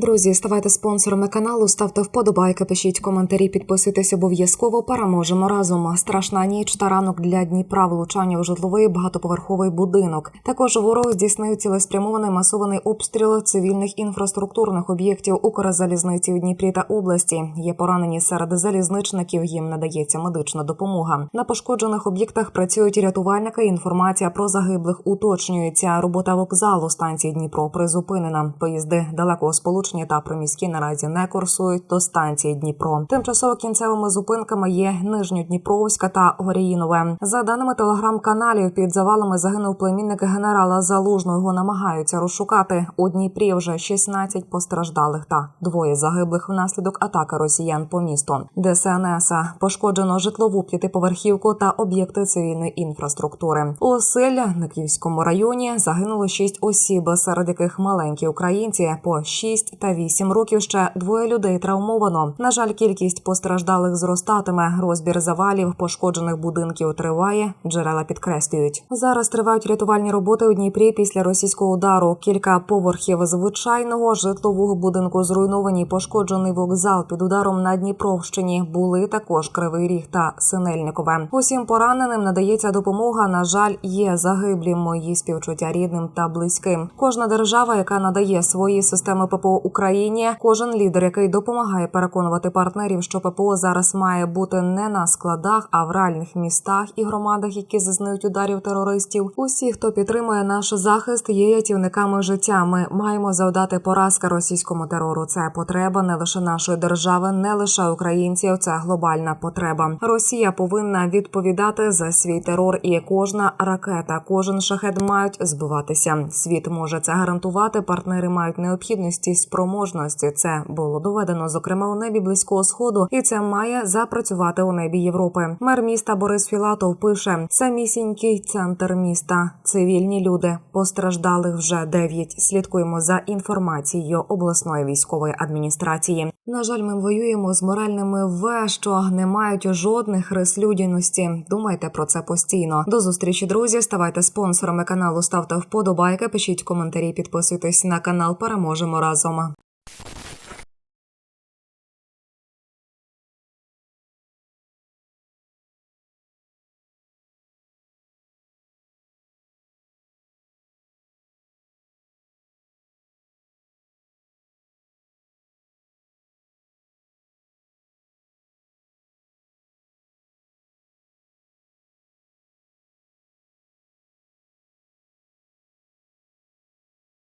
Друзі, ставайте спонсорами каналу, ставте вподобайки, пишіть коментарі, підписуйтесь обов'язково. Переможемо разом. Страшна ніч та ранок для Дніпра. Влучання у житловий багатоповерховий будинок. Також ворог здійснив цілеспрямований масований обстріл цивільних інфраструктурних об'єктів Укрзалізниці у Дніпрі та області. Є поранені серед залізничників. Їм надається медична допомога. На пошкоджених об'єктах працюють рятувальники. Інформація про загиблих уточнюється. Робота вокзалу станції Дніпро призупинена. Поїзди далекого сполучення та приміські наразі не курсують до станції Дніпро. Тимчасово кінцевими зупинками є Нижньодніпровська та Горіїнове. За даними телеграм-каналів, під завалами загинув племінник генерала Залужного. Його намагаються розшукати. У Дніпрі вже 16 постраждалих та двоє загиблих внаслідок атаки росіян по місту. ДСНС пошкоджено житлову п'ятиповерхівку та об'єкти цивільної інфраструктури. У Київському районі загинуло 6 осіб, серед яких маленькі українці по 6 та 8 років. Ще двоє людей травмовано. На жаль, кількість постраждалих зростатиме. Розбір завалів пошкоджених будинків триває. Джерела підкреслюють. Зараз тривають рятувальні роботи у Дніпрі після російського удару. Кілька поверхів звичайного житлового будинку зруйновані. Пошкоджений вокзал під ударом на Дніпровщині. Були також Кривий Ріг та Синельникове. Усім пораненим надається допомога. На жаль, є загиблі мої співчуття рідним та близьким. Кожна держава, яка надає свої системи ППО Україні, кожен лідер, який допомагає переконувати партнерів, що ППО зараз має бути не на складах, а в реальних містах і громадах, які зазнають ударів терористів. Усі, хто підтримує наш захист, є рятівниками життя. Ми маємо завдати поразки російському терору. Це потреба не лише нашої держави, не лише українців. Це глобальна потреба. Росія повинна відповідати за свій терор, і кожна ракета, кожен шахет мають збиватися. Світ може це гарантувати. Партнери мають необхідності спроможності. Це було доведено зокрема у небі близького сходу, і це має запрацювати у небі Європи. Мер міста Борис Філатов пише: самісінький центр міста, цивільні люди постраждалих вже дев'ять. Слідкуємо за інформацією обласної військової адміністрації. На жаль, ми воюємо з моральними В, що не мають жодних рис людяності. Думайте про це постійно. До зустрічі, друзі. Ставайте спонсорами каналу, ставте вподобайки, пишіть коментарі, підписуйтесь на канал. Переможемо разом.